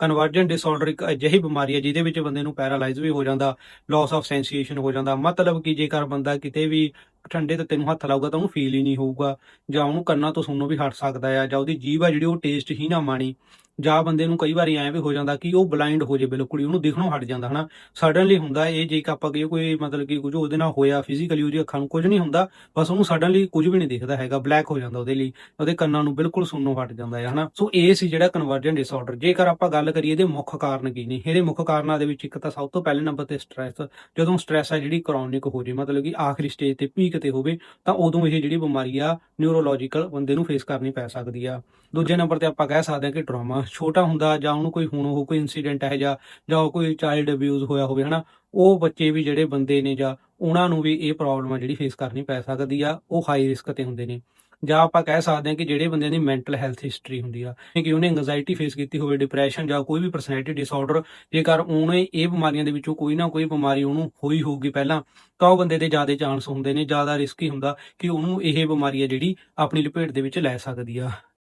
Conversion disorder ਇੱਕ ਅਜਿਹੀ ਬਿਮਾਰੀ ਹੈ ਜਿਹਦੇ ਵਿੱਚ ਬੰਦੇ ਨੂੰ ਪੈਰਾਲਾਈਜ਼ ਵੀ ਹੋ ਜਾਂਦਾ ਲਾਸ ਆਫ ਸੈਂਸੀਏਸ਼ਨ ਹੋ ਜਾਂਦਾ। ਮਤਲਬ ਕਿ ਜੇਕਰ ਬੰਦਾ ਕਿਤੇ ਵੀ ਠੰਡੇ ਤੇ ਤੈਨੂੰ ਹੱਥ ਲਾਊਗਾ ਤਾਂ ਉਹਨੂੰ ਫੀਲ ਹੀ ਨਹੀਂ ਹੋਊਗਾ। ਜਾਂ ਉਹਨੂੰ ਕੰਨਾਂ ਤੋਂ ਸੁਣਨੋਂ ਵੀ ਹਟ ਸਕਦਾ ਆ, ਜਾਂ ਉਹਦੀ ਜੀਭ ਆ ਜਿਹੜੀ ਉਹ ਟੇਸਟ ਹੀ ਨਾ ਮਾਣੀ। ਜਾਂ ਬੰਦੇ ਨੂੰ ਕਈ ਵਾਰੀ ਐਂ ਵੀ ਹੋ ਜਾਂਦਾ ਕਿ ਉਹ ਬਲਾਈਂਡ ਹੋ ਜੇ ਬਿਲਕੁਲ ਹੀ, ਉਹਨੂੰ ਦਿਖਣੋਂ ਹਟ ਜਾਂਦਾ, ਹਨਾ? ਸਡਨਲੀ ਹੁੰਦਾ ਇਹ, ਜੇ ਆਪਾਂ ਕਹੀਏ ਕੋਈ ਮਤਲਬ ਕਿ ਕੁਝ ਉਹਦੇ ਨਾਲ ਹੋਇਆ ਫਿਜ਼ੀਕਲੀ ਉਹਦੀ ਅੱਖਾਂ ਨੂੰ ਕੁਝ ਨਹੀਂ ਹੁੰਦਾ, ਬਸ ਉਹਨੂੰ ਸਡਨਲੀ ਕੁਝ ਵੀ ਨਹੀਂ ਦਿਖਦਾ ਹੈਗਾ ਬਲੈਕ ਹੋ ਜਾਂਦਾ ਉਹਦੇ ਲਈ, ਉਹਦੇ ਕੰਨਾਂ ਨੂੰ ਬਿਲਕੁਲ ਸੁਣਨੋਂ ਹਟ ਜਾਂਦਾ ਹੈ ਹਨਾ? ਸੋ ਇਹ ਸੀ ਜਿਹੜਾ ਕਨਵਰਜੈਂਟ ਡਿਸਆਰਡਰ ਜੇਕਰ ਆਪਾਂ ਗੱਲ ਕਰੀਏ ਇਹਦੇ ਮੁੱਖ ਕਾਰਨ ਕੀ ਨੇ? ਇਹਦੇ ਮੁੱਖ ਕਾਰਨਾਂ ਦੇ ਵਿੱਚ ਇੱਕ ਤਾਂ ਸਭ ਤੋਂ ਪਹਿਲੇ ਨੰਬਰ ਤੇ ਸਟ੍ਰੈਸ ਜਦੋਂ ਸਟ੍ਰੈਸ ਆ ਜਿਹੜੀ ਕ੍ਰੋਨਿਕ ਹੋ ਜੇ, ਮਤਲਬ ਕਿ ਆਖਰੀ ਸਟੇਜ ਤੇ ਪੀਕ ਤੇ ਹੋਵੇ, ਤਾਂ ਉਦੋਂ ਇਹ ਜਿਹੜੀ ਬਿਮਾਰੀ ਆ ਨਿਊਰੋਲੋਜੀਕਲ ਬੰਦੇ ਨੂੰ ਫੇਸ ਕਰਨੀ ਪੈ ਸਕਦੀ ਆ। ਦੂਜੇ ਨੰਬਰ ਤੇ ਆਪਾਂ ਕਹਿ ਸਕਦੇ ਹਾਂ ਕਿ ਟਰਾਮਾ ਛੋਟਾ ਹੁੰਦਾ ਜਾਂ ਉਹਨੂੰ ਕੋਈ ਹੁਣ ਉਹ ਕੋਈ ਇਨਸੀਡੈਂਟ ਹੈ ਜਾਂ ਜਾਂ ਉਹ ਕੋਈ ਚਾਈਲਡ ਅਬਿਊਜ਼ ਹੋਇਆ ਹੋਵੇ, ਹਨਾ, ਉਹ ਬੱਚੇ ਵੀ ਜਿਹੜੇ ਬੰਦੇ ਨੇ ਜਾਂ ਉਹਨਾਂ ਨੂੰ ਵੀ ਇਹ ਪ੍ਰੋਬਲਮ ਆ ਜਿਹੜੀ ਫੇਸ ਕਰਨੀ ਪੈ ਸਕਦੀ ਆ, ਉਹ ਹਾਈ ਰਿਸਕ ਤੇ ਹੁੰਦੇ ਨੇ। ਜਾਂ ਆਪਾਂ ਕਹਿ ਸਕਦੇ ਹਾਂ ਕਿ ਜਿਹੜੇ ਬੰਦਿਆਂ ਦੀ ਮੈਂਟਲ ਹੈਲਥ ਹਿਸਟਰੀ ਹੁੰਦੀ ਆ ਕਿ ਉਹਨੇ ਐਂਗਜ਼ਾਇਟੀ ਫੇਸ ਕੀਤੀ ਹੋਵੇ ਡਿਪਰੈਸ਼ਨ ਜਾਂ ਕੋਈ ਵੀ ਪਰਸਨੈਲਿਟੀ ਡਿਸਆਰਡਰ ਜੇਕਰ ਉਹਨੇ ਇਹ ਬਿਮਾਰੀਆਂ ਦੇ ਵਿੱਚੋਂ ਕੋਈ ਨਾ ਕੋਈ ਬਿਮਾਰੀ ਉਹਨੂੰ ਹੋਈ ਹੋਊਗੀ ਪਹਿਲਾਂ, ਤਾਂ ਉਹ ਬੰਦੇ ਦੇ ਜ਼ਿਆਦਾ ਚਾਂਸ ਹੁੰਦੇ ਨੇ, ਜ਼ਿਆਦਾ ਰਿਸਕੀ ਹੁੰਦਾ ਕਿ ਉਹਨੂੰ ਇਹ ਬਿਮਾਰੀ ਆ ਜਿਹੜੀ ਆਪਣੀ ਲਪੇਟ ਦੇ ਵਿੱਚ ਲੈ ਸਕਦੀ ਆ।